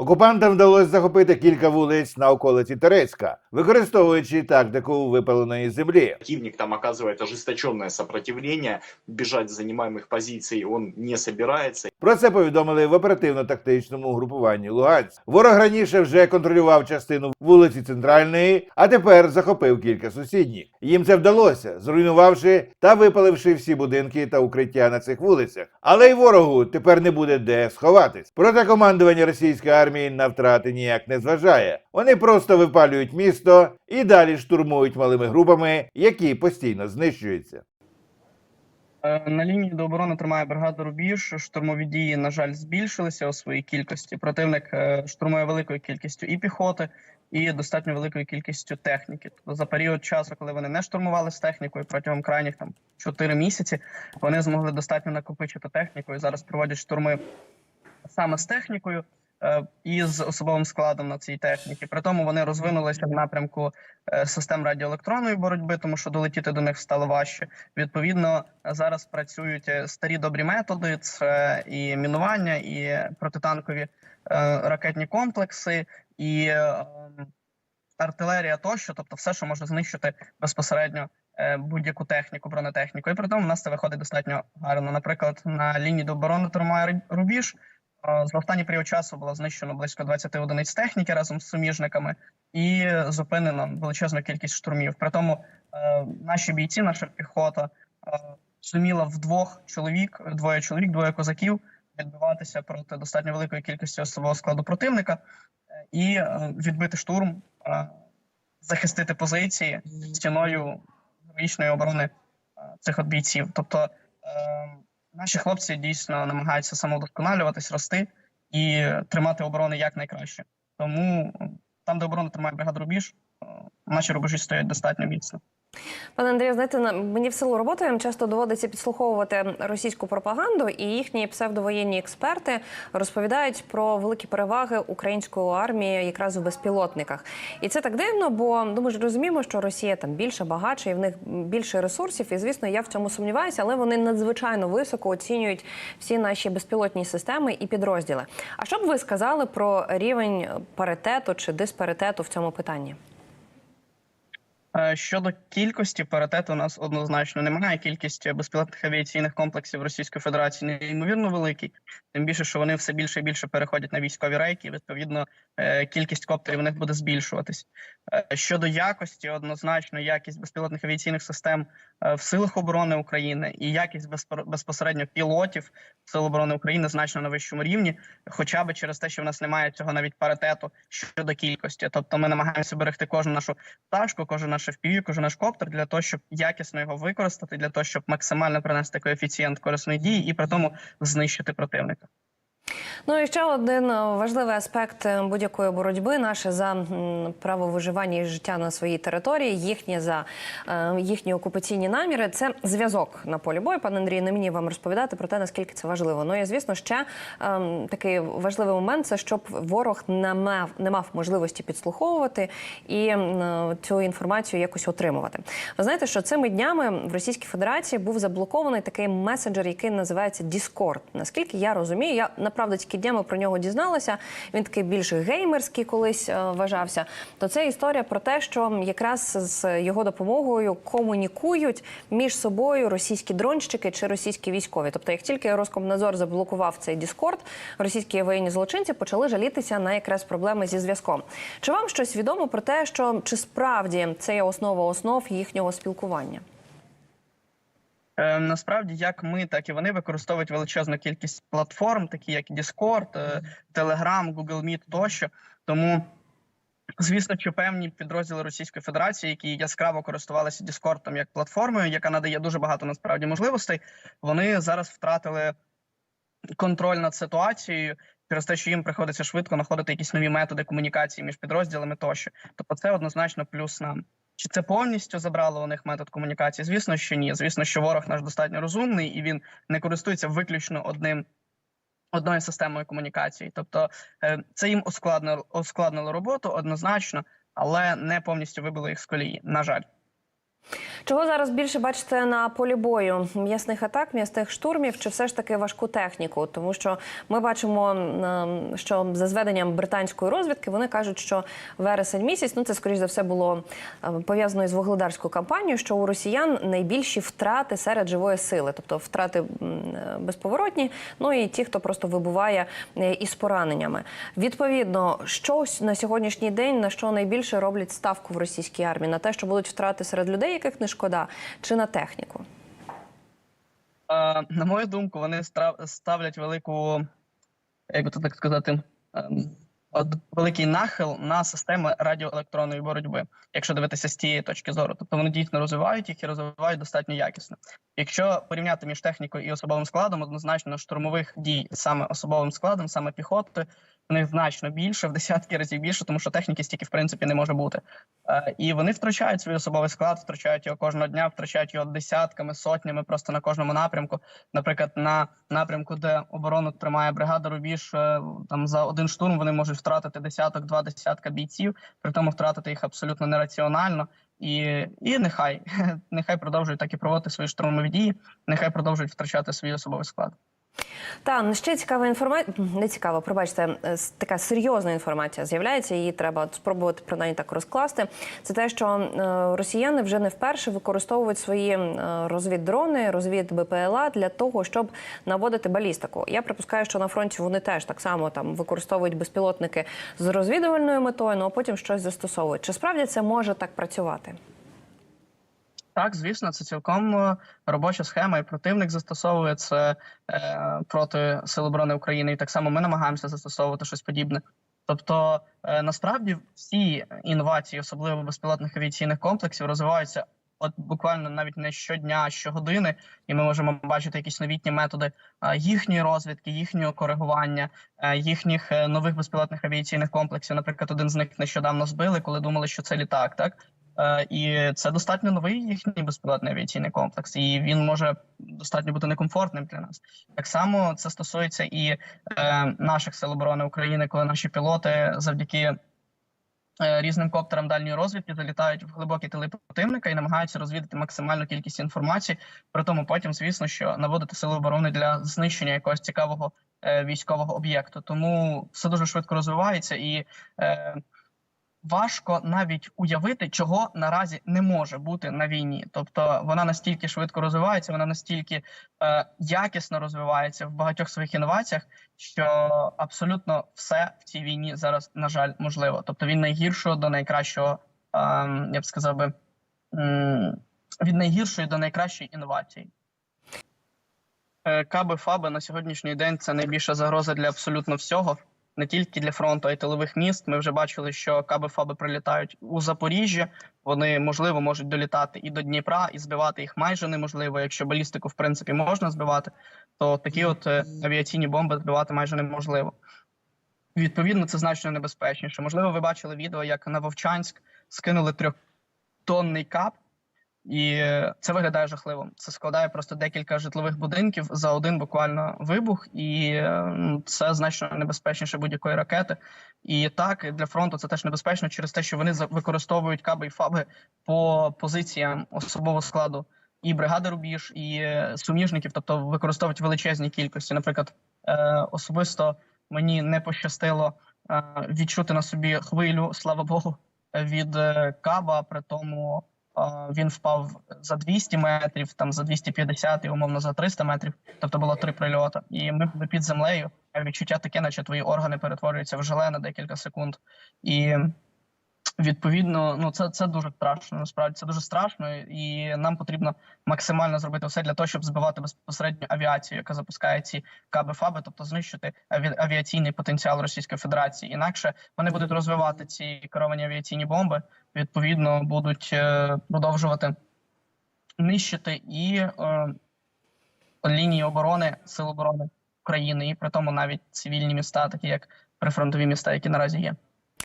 Окупантам вдалося захопити кілька вулиць на околиці Терецька, використовуючи тактику випаленої землі. Противник там оказує ожесточенное сопротивление, бежать з занимаемых позицій. он не собирается. Про це повідомили в оперативно-тактичному групуванні Луганськ. Ворог раніше вже контролював частину вулиці Центральної, а тепер захопив кілька сусідніх. Їм це вдалося, зруйнувавши та випаливши всі будинки та укриття на цих вулицях. Але й ворогу тепер не буде де сховатись. Проте командування російської армії на втрати ніяк не зважає. Вони просто випалюють місто і далі штурмують малими групами, які постійно знищуються. Е, На лінії до оборони тримає бригада Рубіж. Штурмові дії, на жаль, збільшилися у своїй кількості. Противник е, штурмує великою кількістю і піхоти, і достатньо великою кількістю техніки. Тобто за період часу, коли вони не штурмували з технікою протягом крайніх там 4 місяці, вони змогли достатньо накопичити техніку і зараз проводять штурми саме з технікою. Е, І з особовим складом на цій техніці. При тому вони розвинулися в напрямку е, систем радіоелектронної боротьби, тому що долетіти до них стало важче. Відповідно, зараз працюють е, старі добрі методи: це і мінування, і протитанкові ракетні комплекси, і артилерія тощо, тобто все, що може знищити безпосередньо будь-яку техніку, бронетехніку. І при тому в нас це виходить достатньо гарно. Наприклад, на лінії до оборони тримає рубіж. Е, За останній період часу було знищено близько 20 одиниць техніки разом з суміжниками і зупинено величезну кількість штурмів. При тому е, наші бійці, наша піхота е, зуміла вдвох чоловік, двоє чоловік, двоє козаків відбиватися проти достатньо великої кількості особового складу противника е, і е, відбити штурм, е, захистити позиції стіною героїчної оборони е, цих от бійців. Тобто е, наші хлопці дійсно намагаються самовдосконалюватись, рости і тримати оборони якнайкраще. Тому е, там, де оборону тримає бригада рубіж, е, наші рубежі стоять достатньо міцно. Пане Андрію, знаєте, на- мені в силу роботи часто доводиться підслуховувати російську пропаганду, і їхні псевдовоєнні експерти розповідають про великі переваги української армії якраз у безпілотниках. І це так дивно, бо ну, ми ж розуміємо, що Росія там більше багатша і в них більше ресурсів. І звісно, я в цьому сумніваюся, але вони надзвичайно високо оцінюють всі наші безпілотні системи і підрозділи. А що б ви сказали про рівень паритету чи диспаритету в цьому питанні? Е, Щодо кількості паритету, у нас однозначно немає. Кількість безпілотних авіаційних комплексів Російської Федерації неймовірно великий. Тим більше, що вони все більше і більше переходять на військові рейки. Відповідно, е, кількість коптерів у них буде збільшуватись. Е, Щодо якості, однозначно, якість безпілотних авіаційних систем е, в силах оборони України і якість безпосередньо пілотів Сил оборони України значно на вищому рівні, хоча б через те, що в нас немає цього навіть паритету щодо кількості. Тобто, ми намагаємося берегти кожну нашу пташку, кожен наш FPV, кажу наш коптер для того, щоб якісно його використати, для того, щоб максимально принести коефіцієнт корисної дії і при тому знищити противника. Ну і ще один е, важливий аспект е, будь-якої боротьби наше за право виживання і життя на своїй території, їхні за е, їхні окупаційні наміри. Це зв'язок на полі бою. Пане Андрій, не мені вам розповідати про те, наскільки це важливо. Ну і звісно, ще такий важливий момент це щоб ворог не мав не мав можливості підслуховувати і цю інформацію якось отримувати. Ви знаєте, що цими днями в Російській Федерації був заблокований такий месенджер, який називається Discord. Наскільки я розумію, я направду тільки днями про нього дізналася. Він такий більш геймерський колись е, вважався. То це історія про те, що якраз з його допомогою комунікують між собою російські дронщики чи російські військові. Тобто, як тільки Роскомнадзор заблокував цей Discord, російські воєнні злочинці почали жалітися на якраз проблеми зі зв'язком. Чи вам щось відомо про те, що чи справді це є основа основ їхнього спілкування? Е, насправді, як ми, так і вони використовують величезну кількість платформ, такі як Discord, е, Telegram, Google Meet тощо. Тому, звісно, що певні підрозділи Російської Федерації, які яскраво користувалися Discord як платформою, яка надає дуже багато насправді можливостей, вони зараз втратили контроль над ситуацією через те, що їм приходиться швидко знаходити якісь нові методи комунікації між підрозділами тощо. Тобто, це однозначно плюс нам. Чи це повністю забрало у них метод комунікації? Звісно, що ні. Звісно, що ворог наш достатньо розумний і він не користується виключно одним одною системою комунікації. Тобто, е, це їм ускладнило, ускладнило роботу однозначно, але не повністю вибило їх з колії. На жаль. Чого зараз більше бачите на полі бою? М'ясних атак, м'ясних штурмів чи все ж таки важку техніку? Тому що ми бачимо, м, що за зведенням британської розвідки вони кажуть, що вересень місяць, ну це скоріш за все було е, пов'язано із вугледарською кампанією, що у росіян найбільші втрати серед живої сили, тобто втрати е, безповоротні, ну і ті, хто просто вибуває е, із пораненнями. Відповідно, що на сьогоднішній день на що найбільше роблять ставку в російській армії? На те, що будуть втрати серед людей, яких не шкода, чи на техніку? На мою думку, вони ставлять велику, як би то так сказати, ем, от великий нахил на системи радіоелектронної боротьби, якщо дивитися з тієї точки зору. Тобто вони дійсно розвивають їх і розвивають достатньо якісно. Якщо порівняти між технікою і особовим складом, однозначно штурмових дій саме особовим складом, саме піхоти, в них значно більше, в десятки разів більше, тому що техніки стільки в принципі не може бути. Е, і вони втрачають свій особовий склад, втрачають його кожного дня, втрачають його десятками, сотнями, просто на кожному напрямку. Наприклад, на напрямку, де оборону тримає бригада Рубіж, е, там за один штурм вони можуть втратити десяток, два десятка бійців, при тому втратити їх абсолютно нераціонально. І, і нехай нехай продовжують так і проводити свої штурмові дії, нехай продовжують втрачати свій особовий склад. Та ще цікава інформація, не цікава, пробачте, е, така серйозна інформація з'являється. Її треба спробувати принаймні так розкласти. Це те, що е, росіяни вже не вперше використовують свої е, розвіддрони, розвід БПЛА для того, щоб наводити балістику. Я припускаю, що на фронті вони теж так само там використовують безпілотники з розвідувальною метою, ну а потім щось застосовують. Чи справді це може так працювати? Так, звісно, це цілком е, робоча схема, і противник застосовує це е, проти Сил оборони України, і так само ми намагаємося застосовувати щось подібне. Тобто, е, насправді всі інновації, особливо безпілотних авіаційних комплексів, розвиваються от буквально навіть не щодня, а щогодини, і ми можемо бачити якісь новітні методи їхньої розвідки, їхнього коригування, їхніх нових безпілотних авіаційних комплексів. Наприклад, один з них нещодавно збили, коли думали, що це літак, так. Е, І це достатньо новий їхній безпілотний авіаційний комплекс, і він може достатньо бути некомфортним для нас. Так само це стосується і е, наших сил оборони України, коли наші пілоти завдяки е, різним коптерам дальньої розвідки залітають в глибокі тили противника і намагаються розвідати максимальну кількість інформації. При тому потім, звісно, що наводити сили оборони для знищення якогось цікавого е, військового об'єкту. Тому все дуже швидко розвивається і. Е, важко навіть уявити, чого наразі не може бути на війні. Тобто вона настільки швидко розвивається, вона настільки е, якісно розвивається в багатьох своїх інноваціях, що абсолютно все в цій війні зараз, на жаль, можливо. Тобто від найгіршого до найкращого, е, я б сказав би, від найгіршої до найкращої інновації. Е, Каби Фаби на сьогоднішній день це найбільша загроза для абсолютно всього не тільки для фронту, а й тилових міст. Ми вже бачили, що каби фаби прилітають у Запоріжжя. Вони можливо можуть долітати і до Дніпра, і збивати їх майже неможливо. Якщо балістику в принципі можна збивати, то такі от е, авіаційні бомби збивати майже неможливо. Відповідно, це значно небезпечніше. Можливо, ви бачили відео, як на Вовчанськ скинули трьохтонний кап. І це виглядає жахливо. Це складає просто декілька житлових будинків за один буквально вибух, і е, це значно небезпечніше будь-якої ракети. І так для фронту це теж небезпечно через те, що вони використовують каби і фаби по позиціям особового складу і бригади рубіж, і е, суміжників, тобто використовують величезні кількості. Наприклад, е, особисто мені не пощастило відчути на собі хвилю, слава Богу, від каба, при тому. А, Він впав за 200 метрів, там за 250 і умовно за 300 метрів. Тобто було три прильоти. І ми були під землею. Відчуття таке, наче твої органи перетворюються в желе на декілька секунд. І відповідно, ну це, це дуже страшно. Насправді це дуже страшно, і нам потрібно максимально зробити все для того, щоб збивати безпосередньо авіацію, яка запускає ці каби фаби, тобто знищити аві- авіаційний потенціал Російської Федерації. Інакше вони будуть розвивати ці керовані авіаційні бомби відповідно будуть е, продовжувати нищити і е, лінії оборони сил оборони України, і при тому навіть цивільні міста, такі як прифронтові міста, які наразі є.